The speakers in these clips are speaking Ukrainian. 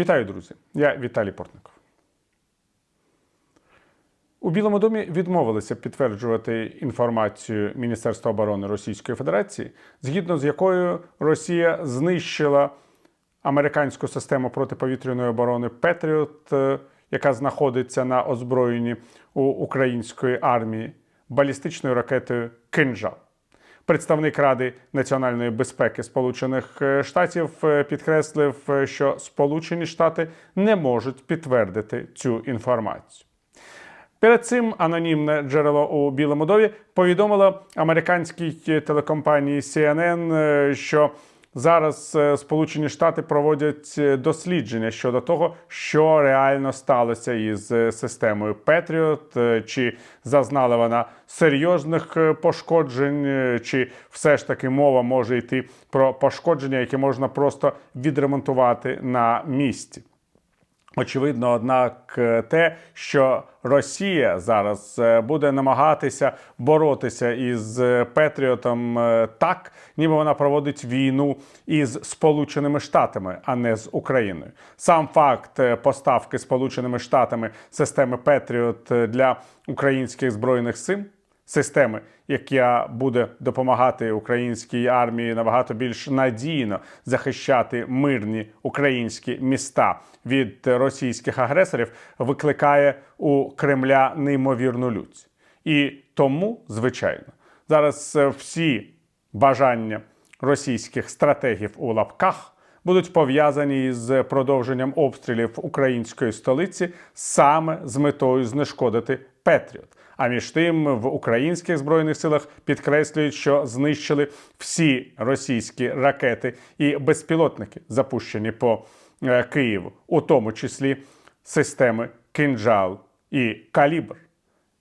Вітаю, друзі! Я Віталій Портников. У Білому домі відмовилися підтверджувати інформацію Міністерства оборони Російської Федерації, згідно з якою Росія знищила американську систему протиповітряної оборони Петріот, е, яка знаходиться на озброєнні у української армії балістичною ракетою Кинжал. Представник Ради національної безпеки Сполучених е, Штатів е, підкреслив, е, що Сполучені Штати не можуть підтвердити цю інформацію. Перед цим анонімне джерело у Білому домі повідомило американській телекомпанії CNN, що зараз е, Сполучені Штати проводять е, дослідження щодо того, що реально сталося із е, системою е, чи зазнала вона серйозних пошкоджень, чи все ж таки мова може йти про пошкодження, які можна просто відремонтувати на місці. Очевидно, однак, е, те, що Росія зараз е, буде намагатися боротися із е, Петріотом так, ніби вона проводить війну із Сполученими Штатами, а не з Україною. Сам факт поставки Сполученими Штатами системи Петріот для українських збройних сил системи, яка буде допомагати українській армії набагато більш надійно захищати мирні українські міста від російських агресорів, викликає у Кремля неймовірну лють. І тому, звичайно, зараз е, всі бажання російських стратегів у лапках будуть пов'язані з продовженням обстрілів української столиці саме з метою знешкодити Петріот. А між тим в українських збройних силах підкреслюють, що знищили всі російські ракети і безпілотники, запущені по е, Києву, у тому числі системи Кинджал і Калібр.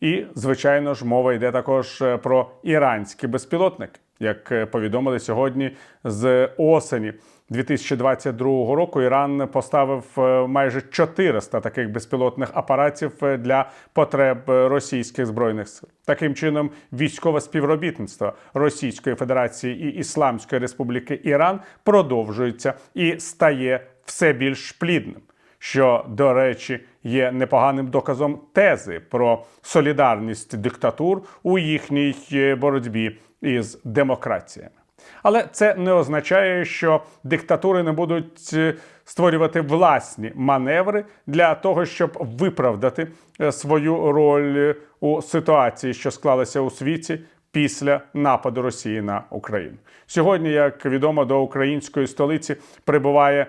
І, звичайно ж, мова йде також е, про іранські безпілотники, як е, повідомили сьогодні з осені 2022 року. Іран поставив е, майже 400 таких безпілотних апаратів е, для потреб російських збройних сил. Таким чином, військове співробітництво Російської Федерації і Ісламської Республіки Іран продовжується і стає все більш плідним що, до речі, є непоганим доказом тези про солідарність диктатур у їхній е, боротьбі із демократіями. Але це не означає, що диктатури не будуть е, створювати власні маневри для того, щоб виправдати е, свою роль у ситуації, що склалася у світі після нападу Росії на Україну. Сьогодні, як відомо, до української столиці прибуває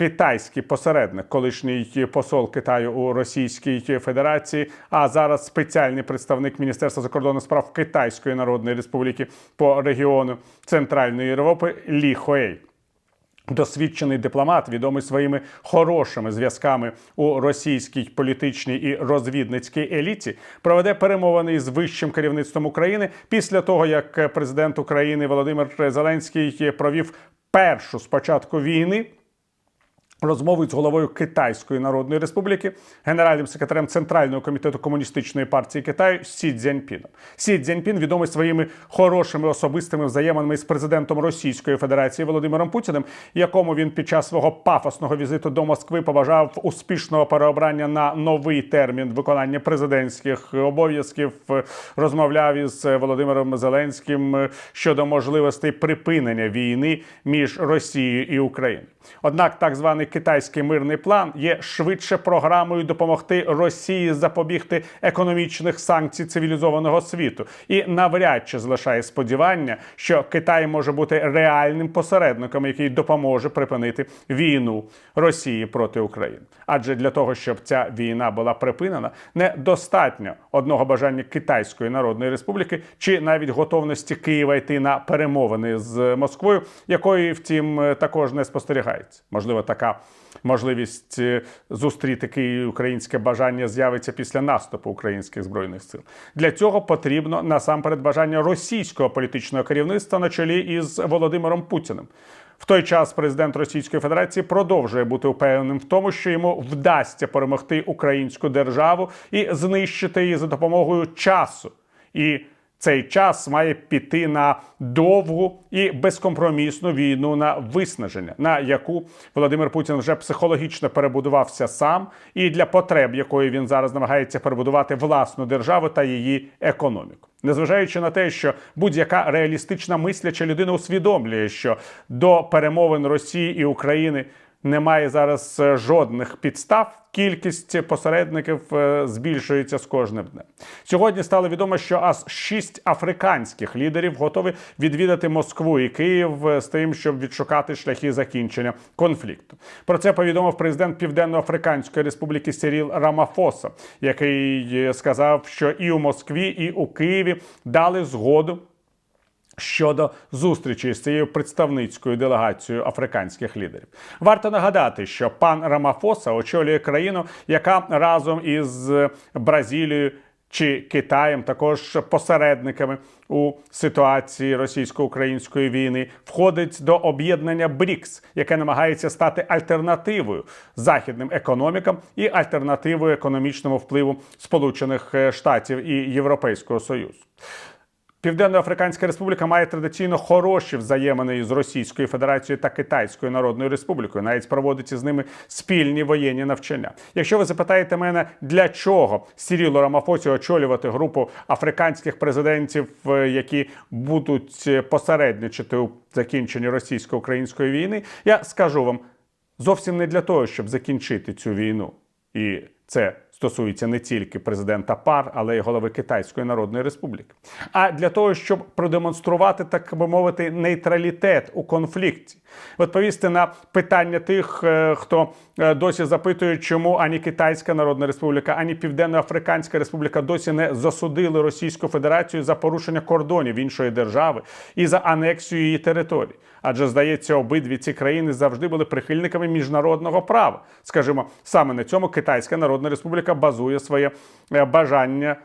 китайський посередник, колишній посол Китаю у Російській Федерації, а зараз спеціальний представник Міністерства закордонних справ Китайської Народної Республіки по регіону Центральної Європи Лі Хуей. Досвідчений дипломат, відомий своїми хорошими зв'язками у російській політичній і розвідницькій еліті, проведе перемовини із вищим керівництвом України після того, як президент України Володимир Зеленський провів першу спочатку війни розмову з головою Китайської Народної Республіки, генеральним секретарем Центрального комітету комуністичної партії Китаю Сі Цзяньпіном. Сі Цзяньпін відомий своїми хорошими особистими взаєминами з президентом Російської Федерації Володимиром Путіним, якому він під час свого пафосного візиту до Москви побажав успішного переобрання на новий термін виконання президентських обов'язків. Розмовляв із Володимиром Зеленським щодо можливостей припинення війни між Росією і Україною. Однак, так званий китайський мирний план є швидше програмою допомогти Росії запобігти економічних санкцій цивілізованого світу і навряд чи залишає сподівання, що Китай може бути реальним посередником, який допоможе припинити війну Росії проти України. Адже для того, щоб ця війна була припинена, недостатньо одного бажання Китайської Народної Республіки чи навіть готовності Києва йти на перемовини з Москвою, якої, втім, також не спостерігається. Можливо, така можливість е, зустріти Київ українське бажання з'явиться після наступу українських збройних сил. Для цього потрібно насамперед бажання російського політичного керівництва на чолі із Володимиром Путіним. В той час президент Російської Федерації продовжує бути впевненим в тому, що йому вдасться перемогти українську державу і знищити її за допомогою часу. І цей час має піти на довгу і безкомпромісну війну на виснаження, на яку Володимир Путін вже психологічно перебудувався сам, і для потреб якої він зараз намагається перебудувати власну державу та її економіку. Незважаючи на те, що будь-яка реалістична мисляча людина усвідомлює, що до перемовин Росії і України немає зараз е, жодних підстав. Кількість посередників е, збільшується з кожним днем. Сьогодні стало відомо, що аж шість африканських лідерів готові відвідати Москву і Київ е, з тим, щоб відшукати шляхи закінчення конфлікту. Про це повідомив президент Південно-Африканської Республіки Сіріл Рамафоса, який сказав, що і у Москві, і у Києві дали згоду щодо зустрічі з цією представницькою делегацією африканських лідерів. Варто нагадати, що пан Рамафоса очолює країну, яка разом із Бразилією. Чи Китаєм також посередниками у ситуації російсько-української війни входить до об'єднання БРІКС, яке намагається стати альтернативою західним економікам і альтернативою економічному впливу Сполучених Штатів і Європейського Союзу. Південно-Африканська Республіка має традиційно хороші взаємини із Російською Федерацією та Китайською Народною Республікою, навіть проводить із ними спільні воєнні навчання. Якщо ви запитаєте мене, для чого Сірілу Рамафосі очолювати групу африканських президентів, е, які будуть посередничати у закінченні російсько-української війни, я скажу вам зовсім не для того, щоб закінчити цю війну, і це стосується не тільки президента ПАР, але й голови Китайської Народної Республіки, а для того, щоб продемонструвати, так би мовити, нейтралітет у конфлікті, відповісти на питання тих, е, хто е, досі запитує, чому ані Китайська Народна Республіка, ані Південно-Африканська Республіка досі не засудили Російську Федерацію за порушення кордонів іншої держави і за анексію її території. Адже здається, обидві ці країни завжди були прихильниками міжнародного права. Скажімо, саме на цьому Китайська Народна Республіка базує своє е, бажання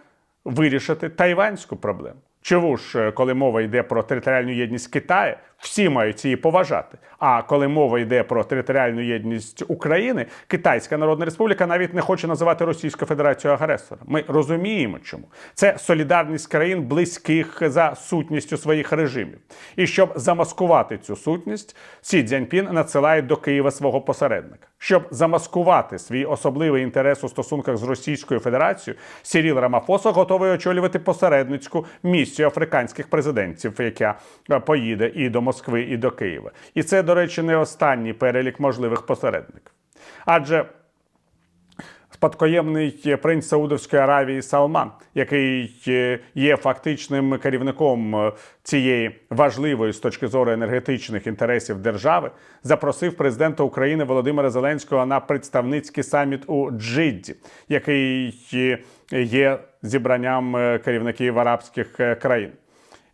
вирішити тайванську проблему. Чому ж, е, коли мова йде про територіальну єдність Китаю, всі мають її поважати. А коли мова йде про територіальну єдність України, Китайська Народна Республіка навіть не хоче називати Російську Федерацію агресором. Ми розуміємо, чому це солідарність країн близьких за сутністю своїх режимів. І щоб замаскувати цю сутність, Сі Цзяньпін надсилає до Києва свого посередника. Щоб замаскувати свій особливий інтерес у стосунках з Російською Федерацією, Сіріл Рамафосо готовий очолювати посередницьку місію африканських президентів, яка е, поїде і до Москви, і до Києва. І це, до речі, не останній перелік можливих посередників. Адже спадкоємний принц Саудовської Аравії Салман, який е, є фактичним керівником е, цієї важливої з точки зору енергетичних інтересів держави, запросив президента України Володимира Зеленського на представницький саміт у Джидді, який е, є зібранням керівників арабських країн.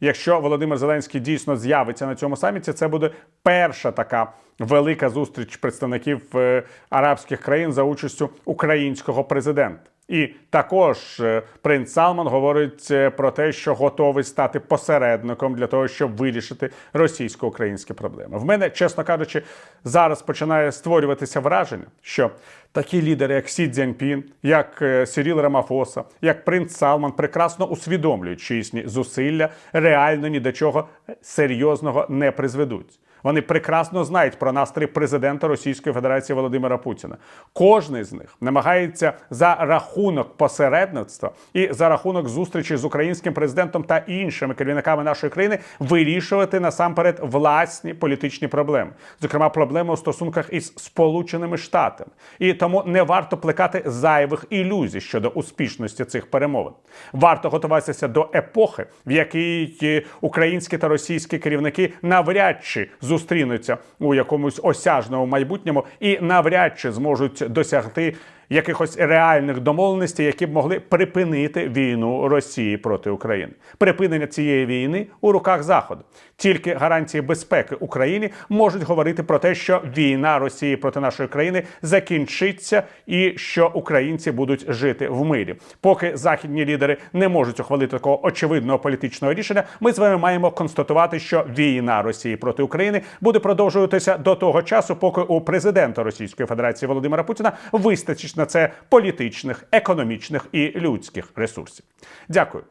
Якщо Володимир Зеленський дійсно з'явиться на цьому саміті, це буде перша така велика зустріч представників е, арабських країн за участю українського президента. І також е, принц Салман говорить е, про те, що готовий стати посередником для того, щоб вирішити російсько-українські проблеми. В мене, чесно кажучи, зараз починає створюватися враження, що такі лідери, як Сі Цзяньпін, як Сіріл Рамафоса, як принц Салман, прекрасно усвідомлюють, що їхні зусилля реально ні до чого серйозного не призведуть. Вони прекрасно знають про настрій президента Російської Федерації Володимира Путіна. Кожний з них намагається за рахунок посередництва і за рахунок зустрічі з українським президентом та іншими керівниками нашої країни вирішувати насамперед власні політичні проблеми, зокрема проблеми у стосунках із Сполученими Штатами. І тому не варто плекати зайвих ілюзій щодо успішності цих перемовин. Варто готуватися до епохи, в якій українські та російські керівники навряд чи зустрінуться у якомусь осяжному майбутньому і навряд чи зможуть досягти якихось реальних домовленостей, які б могли припинити війну Росії проти України. Припинення цієї війни у руках Заходу. Тільки гарантії безпеки Україні можуть говорити про те, що війна Росії проти нашої країни закінчиться, і що українці будуть жити в мирі. Поки західні лідери не можуть ухвалити такого очевидного політичного рішення, ми з вами маємо констатувати, що війна Росії проти України буде продовжуватися до того часу, поки у президента Російської Федерації Володимира Путіна вистачить на це політичних, економічних і людських ресурсів. Дякую.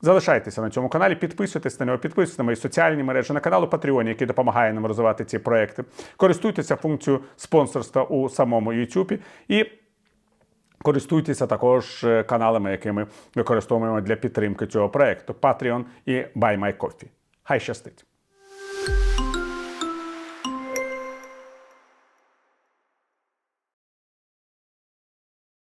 Залишайтеся на цьому каналі, підписуйтесь на нього, підписуйтесь на мої соціальні мережі, на канал у Patreon, який допомагає нам розвивати ці проекти. Користуйтеся функцією спонсорства у самому YouTube і користуйтеся також е, каналами, які ми використовуємо для підтримки цього проекту Patreon і Buy My Coffee. Хай щастить!